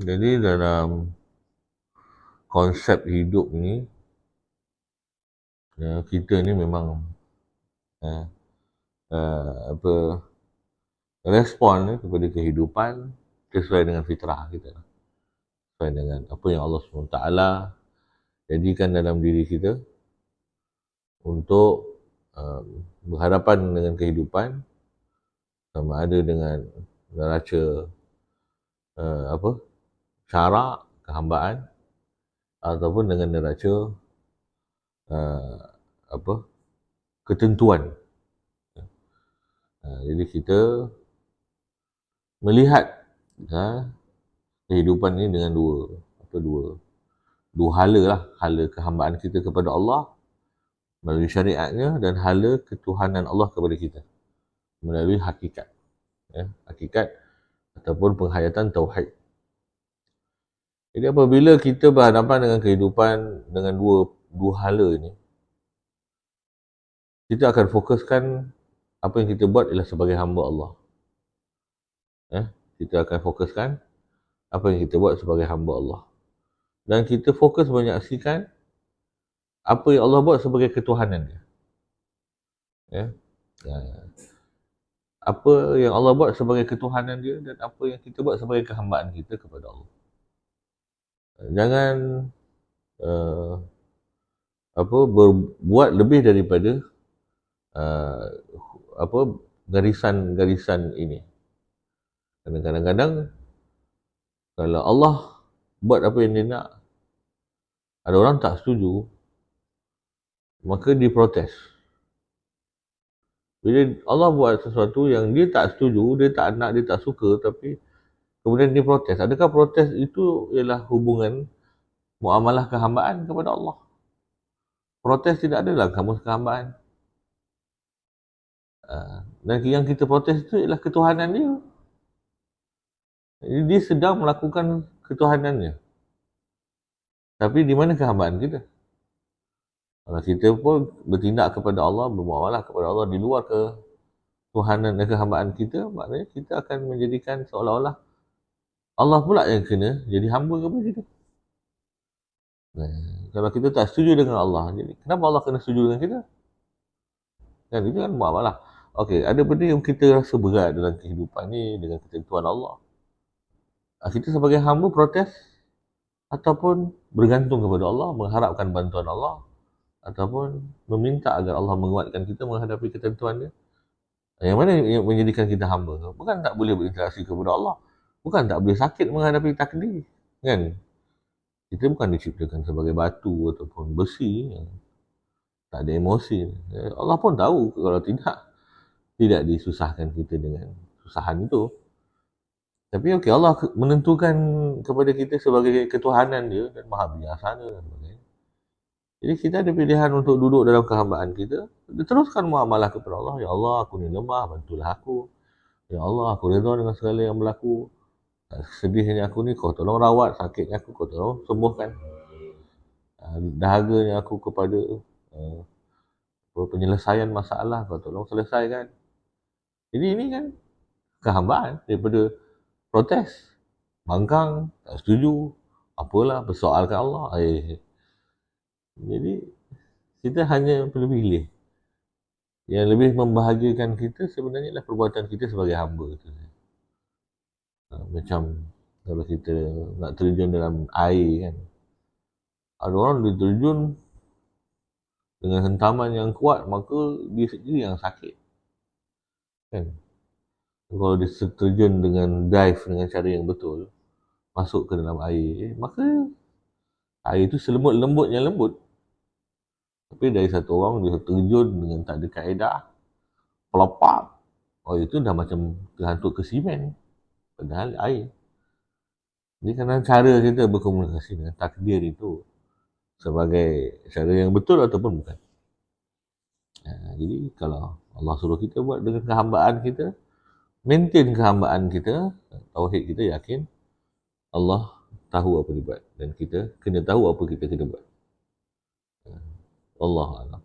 Jadi dalam konsep hidup ni, ya, kita ni memang uh, uh, apa respon kepada kehidupan sesuai dengan fitrah kita. Sesuai dengan apa yang Allah SWT jadikan dalam diri kita untuk uh, berhadapan dengan kehidupan sama ada dengan neraca uh, apa cara kehambaan ataupun dengan neraca uh, apa ketentuan. Uh, jadi kita melihat uh, kehidupan ini dengan dua apa dua dua hala lah. Hala kehambaan kita kepada Allah melalui syariatnya dan hala ketuhanan Allah kepada kita. Melalui hakikat ya, hakikat ataupun penghayatan tauhid jadi apabila kita berhadapan dengan kehidupan dengan dua dua hala ini, kita akan fokuskan apa yang kita buat ialah sebagai hamba Allah. Eh, kita akan fokuskan apa yang kita buat sebagai hamba Allah. Dan kita fokus menyaksikan apa yang Allah buat sebagai ketuhanan dia. Ya. Apa yang Allah buat sebagai ketuhanan dia dan apa yang kita buat sebagai kehambaan kita kepada Allah jangan uh, apa berbuat lebih daripada uh, apa garisan-garisan ini. Kadang-kadang kalau Allah buat apa yang dia nak, ada orang tak setuju, maka diprotes. Bila Allah buat sesuatu yang dia tak setuju, dia tak nak, dia tak suka, tapi kemudian dia protes. Adakah protes itu ialah hubungan muamalah kehambaan kepada Allah? Protes tidak ada dalam kamus kehambaan. Ah, dan yang kita protes itu ialah ketuhanan dia. Dia sedang melakukan ketuhanannya. Tapi di mana kehambaan kita? Kalau kita pun bertindak kepada Allah, bermuamalah kepada Allah di luar ke Tuhanan dan kehambaan kita, maknanya kita akan menjadikan seolah-olah Allah pula yang kena jadi hamba kepada kita. Nah, kalau kita tak setuju dengan Allah, jadi kenapa Allah kena setuju dengan kita? Kan itu kan muamalah. Okey, ada benda yang kita rasa berat dalam kehidupan ni dengan ketentuan Allah. Ah, kita sebagai hamba protes ataupun bergantung kepada Allah, mengharapkan bantuan Allah ataupun meminta agar Allah menguatkan kita menghadapi ketentuan dia. Yang mana yang menjadikan kita hamba? Bukan tak boleh berinteraksi kepada Allah. Bukan tak boleh sakit menghadapi takdir. Kan? Kita bukan diciptakan sebagai batu ataupun besi. Kan? Tak ada emosi. Allah pun tahu kalau tidak, tidak disusahkan kita dengan susahan itu. Tapi okey Allah menentukan kepada kita sebagai ketuhanan dia dan maha bijaksana dan sebagainya. Jadi kita ada pilihan untuk duduk dalam kehambaan kita. Teruskan muamalah kepada Allah. Ya Allah, aku ni lemah, bantulah aku. Ya Allah, aku redha dengan segala yang berlaku sedihnya aku ni kau tolong rawat sakitnya aku kau tolong sembuhkan. Uh, dahaganya aku kepada uh, penyelesaian masalah kau tolong selesaikan. Jadi ini kan kehambaan daripada protes. Bangkang tak setuju. Apalah persoalkan Allah. Eh. jadi kita hanya perlu pilih yang lebih membahagiakan kita sebenarnya adalah perbuatan kita sebagai hamba. itu Ah, macam kalau kita nak terjun dalam air kan. Ada orang dia terjun dengan hentaman yang kuat maka dia sendiri yang sakit. Kan? Kalau dia terjun dengan dive dengan cara yang betul masuk ke dalam air maka air itu selembut-lembutnya lembut. Tapi dari satu orang dia terjun dengan tak ada kaedah pelepak oh itu dah macam terhantuk ke simen padahal air. Jadi kerana cara kita berkomunikasi dengan takdir itu sebagai cara yang betul ataupun bukan. Ha, jadi kalau Allah suruh kita buat dengan kehambaan kita, maintain kehambaan kita, tauhid kita yakin Allah tahu apa dia buat dan kita kena tahu apa kita kena buat. Ha, Allah Allah.